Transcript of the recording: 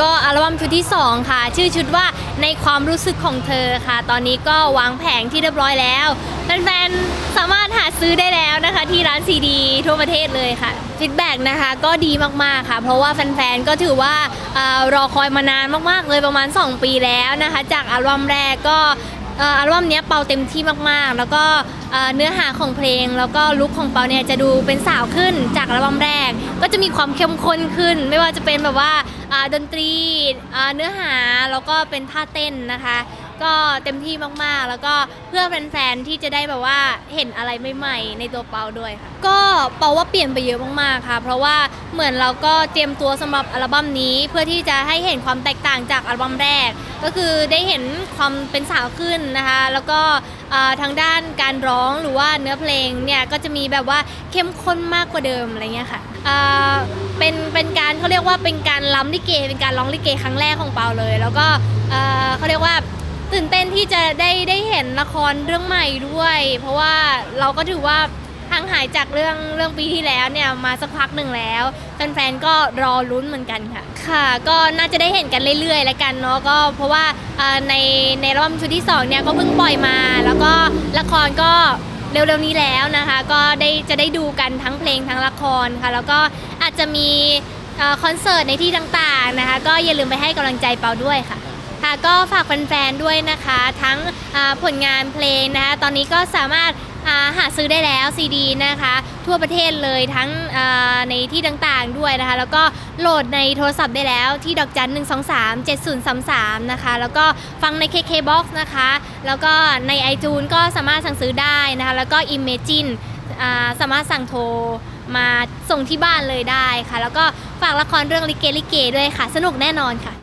ก็อัลบั้มชุดที่ 2 ค่ะ ชื่อชุดว่าในความรู้สึกของเธอค่ะ ตอนนี้ก็วางแผงที่เรียบร้อยแล้วแฟนๆสามารถหาซื้อได้แล้วนะคะ ที่ร้านซีดีทั่วประเทศเลยค่ะฟีดแบ็กนะคะก็ดีมากๆค่ะ เพราะว่าแฟนๆก็ถือว่าอรอคอยมานานมากๆเลยประมาณ 2 ปีแล้วนะคะ จากอัลบั้มแรกก็ อัลบั้มนี้เปาเต็มที่มากๆ แล้วก็เนื้อหาของเพลง แล้วก็ลุคของเปาเนี่ยจะดูเป็นสาวขึ้นจากอัลบั้มแรก ก็จะมีความเข้มข้นขึ้น ไม่ว่าจะเป็นแบบว่าดนตรีเนื้อหาแล้วก็เป็นท่าเต้นนะคะ ก็เต็มที่มากๆ แล้วก็เพื่อแฟนๆที่จะได้แบบว่าเห็นอะไรใหม่ๆในตัวเปาด้วยค่ะ ก็เปาว่าเปลี่ยนไปเยอะมากๆค่ะ เพราะว่าเหมือนเราก็เตรียมตัวสำหรับอัลบั้มนี้ เพื่อที่จะให้เห็นความแตกต่างจากอัลบั้มแรก ก็คือได้เห็นความเป็นสาวขึ้นนะคะ แล้วก็อ่าทางด้านการร้องหรือว่าเนื้อเพลงเนี่ยก็จะมีแบบว่าเข้มข้นมากกว่าเดิมอะไรเงี้ยค่ะอ่าเป็นเป็นการเขาเรียกว่าเป็นการล้ำลิเกเป็นการร้องลิเกครั้งแรกของเปาเลย แล้วก็เอ่อเขาเรียกว่า ตื่นเต้นที่จะได้ได้เห็นละครเรื่องใหม่ด้วย เพราะว่าเราก็ถือว่าห่างหายจากเรื่องเรื่องปีที่แล้วเนี่ยมาสักพักหนึ่งแล้วแฟนๆก็รอลุ้นเหมือนกันค่ะ ค่ะ ก็น่าจะได้เห็นกันเรื่อยๆ แล้วกันเนาะก็เพราะว่าในในรอบชุดที่สองเนี่ยก็เพิ่งปล่อยมา แล้วก็ละครก็เร็วๆนี้แล้วนะคะ ก็ได้จะได้ดูกันทั้งเพลงทั้งละครค่ะ แล้วก็อาจจะมีอ่อคอนเสิร์ตในที่ต่างๆนะคะ ก็อย่าลืมไปให้กำลังใจเปาด้วยค่ะ ค่ะก็ฝากแฟนๆด้วยนะคะ ทั้งผลงานเพลงนะคะตอนนี้ก็สามารถาหาซื้อได้แล้วซีดีนะคะ ทั่วประเทศเลยทั้งในที่ต่างๆด้วยนะคะ แล้วก็โหลดในโทรศัพท์ได้แล้วที่ดอกจัน 1 2 3 7 0 3 3 นะคะ แล้วก็ฟังใน KKBOX นะคะ แล้วก็ใน iTunes ก็สามารถสั่งซื้อได้นะคะ แล้วก็ Imagine าสามารถสั่งโทรมาส่งที่บ้านเลยได้ค่ะ แล้วก็ฝากละครเรื่องลิเกลิเกด้วยค่ะ สนุกแน่นอนค่ะ